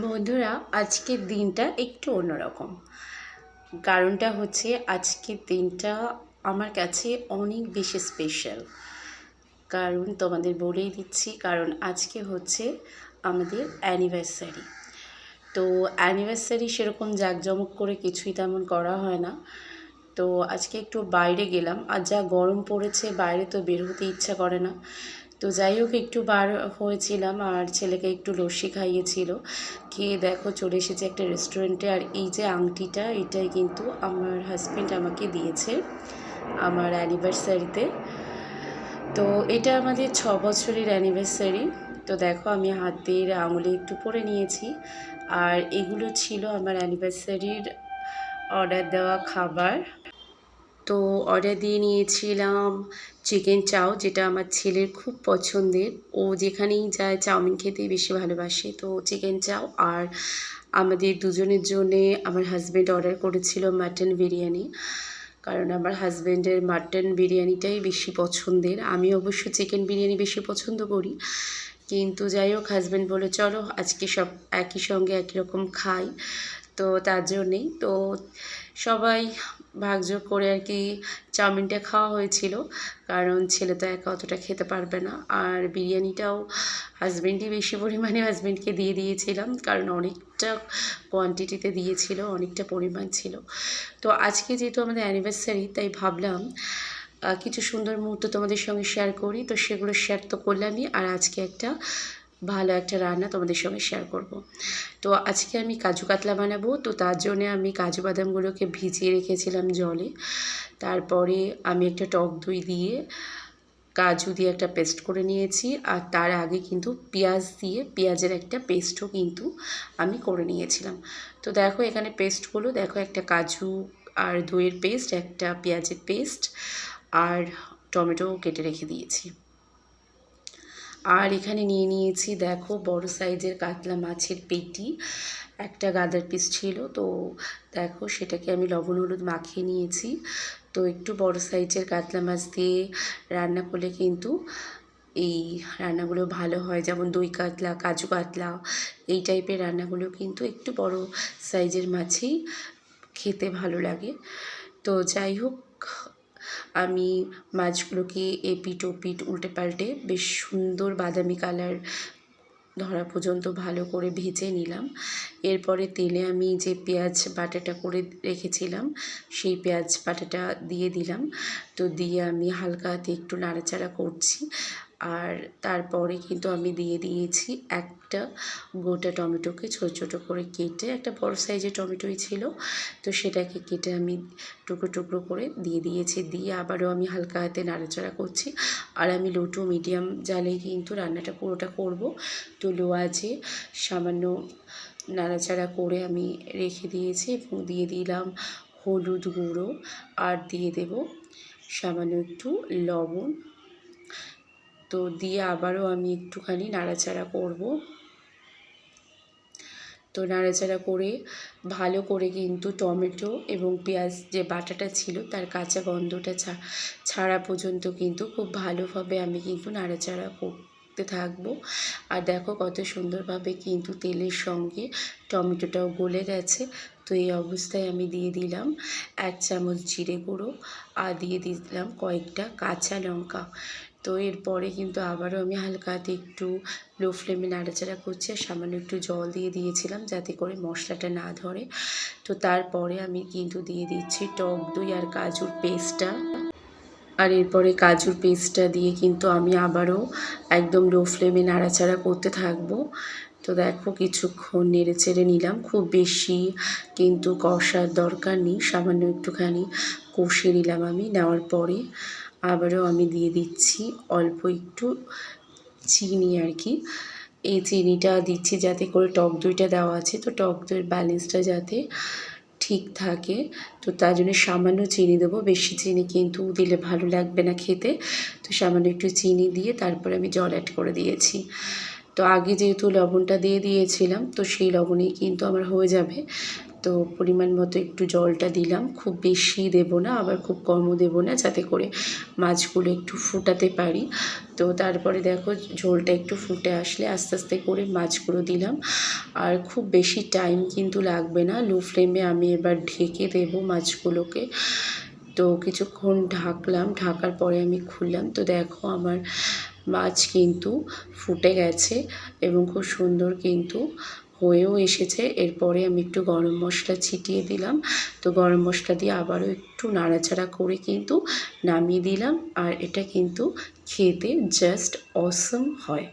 বন্ধুরা, আজকের দিনটা একটু অন্যরকম। কারণটা হচ্ছে আজকের দিনটা আমার কাছে অনেক বেশি স্পেশাল কারণ তোমাদের বলেই দিচ্ছি, কারণ আজকে হচ্ছে আমাদের অ্যানিভার্সারি তো অ্যানিভার্সারি সেরকম জাঁকজমক করে কিছুই তেমন করা হয় না। তো আজকে একটু বাইরে গেলাম, আর যা গরম পড়েছে, বাইরে তো বের হতে ইচ্ছা করে না। তো যাই হোক, একটু বার হয়েছিলাম আর ছেলেকে একটু লস্যি খাইয়েছিল। খেয়ে দেখো চলে এসেছে একটা রেস্টুরেন্টে আর এই যে আংটিটা, এটাই কিন্তু আমার হাজব্যান্ড আমাকে দিয়েছে আমার অ্যানিভার্সারিতে তো এটা আমাদের ছ বছরের অ্যানিভার্সারি তো দেখো আমি হাতের আঙুলে একটু পরে নিয়েছি। আর এগুলো ছিল আমার অ্যানিভার্সারির অর্ডার দেওয়া খাবার। তো অর্ডার দিয়ে নিয়েছিলাম চিকেন চাও যেটা আমার ছেলের খুব পছন্দের। ও যেখানেই যায় চাউমিন খেতেই বেশি ভালোবাসে। তো চিকেন চাও আর আমাদের দুজনের জন্যে আমার হাজব্যান্ড অর্ডার করেছিল মাটন বিরিয়ানি। কারণ আমার হাজব্যান্ডের মাটন বিরিয়ানিটাই বেশি পছন্দের। আমি অবশ্য চিকেন বিরিয়ানি বেশি পছন্দ করি। কিন্তু যাই হোক হাজব্যান্ড বলে চলো, আজকে সব একই সঙ্গে একই রকম খাই। তো তার জন্যেই তো সবাই ভাগযোগ করে আর কি চাউমিনটা খাওয়া হয়েছিল। কারণ ছেলে তো একা অতটা খেতে পারবে না। আর বিরিয়ানিটাও হাজব্যান্ডই বেশি পরিমাণে হাজব্যান্ডকে দিয়ে দিয়েছিলাম। কারণ অনেকটা কোয়ান্টিটিতে দিয়েছিল, অনেকটা পরিমাণ ছিল। তো আজকে যেহেতু আমাদের অ্যানিভার্সারি তাই ভাবলাম কিছু সুন্দর মুহূর্ত তোমাদের সঙ্গে শেয়ার করি। তো সেগুলো শেয়ার তো করলামই। আর আজকে একটা ভালো একটা রান্না তোমাদের সঙ্গে শেয়ার করব। তো আজকে আমি কাজু কাতলা বানাবো, তো তার জন্যে আমি কাজু বাদামগুলোকে ভিজিয়ে রেখেছিলাম জলে। তারপরে আমি একটা টক দই দিয়ে কাজু দিয়ে একটা পেস্ট করে নিয়েছি, আর তার আগে কিন্তু পেঁয়াজ দিয়ে পেঁয়াজের একটা পেস্টও কিন্তু আমি করে নিয়েছিলাম। তো দেখো এখানে পেস্টগুলো, দেখো একটা কাজু আর দইয়ের পেস্ট, একটা পেঁয়াজের পেস্ট, আর টমেটো কেটে রেখে দিয়েছি। আর এখানে নিয়ে নিয়েছি, দেখো, বড় সাইজের কাতলা মাছের পেটি, একটা গাদার পিস ছিল। তো দেখো, সেটাকে আমি লবণ হলুদ মাখিয়ে নিয়েছি। তো একটু বড় সাইজের কাতলা মাছ দিয়ে রান্না করলে কিন্তু এই রান্নাগুলো ভালো হয়। যেমন দই কাতলা, কাজু কাতলা, এই টাইপের রান্নাগুলো কিন্তু একটু বড় সাইজের মাছেই খেতে ভালো লাগে। তো যাই হোক আমি মাছগুলোকে এপিট ওপিট উল্টে পাল্টে বেশ সুন্দর বাদামি কালার ধরা পর্যন্ত ভালো করে ভেজে নিলাম। এরপরে তেলে আমি যে পেঁয়াজ বাটাটা করে রেখেছিলাম, সেই পেঁয়াজ বাটাটা দিয়ে দিলাম। তো দিয়ে আমি হালকা একটু নাড়াচাড়া করছি। আর তারপরে কিন্তু আমি দিয়ে দিয়েছি একটা গোটা টমেটোকে ছোটো ছোটো করে কেটে একটা বড় সাইজের টমেটোই ছিল। তো সেটাকে কেটে আমি টুকরো টুকরো করে দিয়ে দিয়েছি। দিয়ে আবারও আমি হালকা হাতে নাড়াচাড়া করছি। আর আমি লো টু মিডিয়াম জালেই কিন্তু রান্নাটা পুরোটা করব। তো লো আছে সামান্য নাড়াচাড়া করে আমি রেখে দিয়েছি এবং দিয়ে দিলাম হলুদ গুঁড়ো। আর দিয়ে দেব সামান্য একটু লবণ তো দিয়ে আবারও আমি একটুখানি নাড়াচাড়া করব। তো নাড়াচাড়া করে ভালো করে কিন্তু টমেটো এবং পেঁয়াজ যে বাটাটা ছিল তার কাঁচা গন্ধটা ছাড়া পর্যন্ত কিন্তু খুব ভালোভাবে আমি কিন্তু নাড়াচাড়া করতে থাকব। আর দেখো কত সুন্দরভাবে কিন্তু তেলের সঙ্গে টমেটোটাও গলে গেছে। তো এই অবস্থায় আমি দিয়ে দিলাম এক চামচ জিরে গুঁড়ো আর দিয়ে দিলাম কয়েকটা কাঁচা লঙ্কা। তো এরপরে কিন্তু আবারও আমি হালকা হাতে একটু লো ফ্লেমে নাড়াচাড়া করছি আর সামান্য একটু জল দিয়ে দিয়েছিলাম যাতে করে মশলাটা না ধরে। তো তারপরে আমি কিন্তু দিয়ে দিচ্ছি টক দই আর কাজুর পেস্টটা। আর এরপরে কাজুর পেস্টটা দিয়ে কিন্তু আমি আবারও একদম লো ফ্লেমে নাড়াচাড়া করতে থাকব। তো দেখো কিছুক্ষণ নেড়ে চেড়ে নিলাম, খুব বেশি কিন্তু কষার দরকার নেই, সামান্য একটুখানি কষে নিলাম আমি নেওয়ার পরে। আবারও আমি দিয়ে দিচ্ছি অল্প একটু চিনি আর কি। এই চিনিটা দিচ্ছি যাতে করে টক দইটা দেওয়া আছে। তো টক দইয়ের ব্যালেন্সটা যাতে ঠিক থাকে। তো তার জন্য সামান্য চিনি দেবো। বেশি চিনি কিন্তু দিলে ভালো লাগবে না খেতে। তো সামান্য একটু চিনি দিয়ে তারপরে আমি জল অ্যাড করে দিয়েছি। তো আগে যেহেতু লবণটা দিয়ে দিয়েছিলাম, তো সেই লবণেই কিন্তু আমার হয়ে যাবে। তো পরিমাণ মতো একটু জলটা দিলাম। খুব বেশি দেবো না, আবার খুব কমও দেবো না, যাতে করে মাছগুলো একটু ফুটাতে পারি। তো তারপরে দেখো ঝোলটা একটু ফুটে আসলে আস্তে আস্তে করে মাছগুলো দিলাম। আর খুব বেশি টাইম কিন্তু লাগবে না, লো ফ্লেমে আমি এবার ঢেকে দেবো মাছগুলোকে। তো কিছুক্ষণ ঢাকলাম, ঢাকার পরে আমি খুললাম। তো দেখো আমার মাছ কিন্তু ফুটে গেছে এবং খুব সুন্দর কিন্তু হয়েও এসেছে। এরপরে আমি একটু গরম মশলা ছিটিয়ে দিলাম। তো গরম মশলা দিয়ে আবারও একটু নাড়াচাড়া করে কিন্তু নামিয়ে দিলাম। আর এটা কিন্তু খেতে জাস্ট অসম হয়।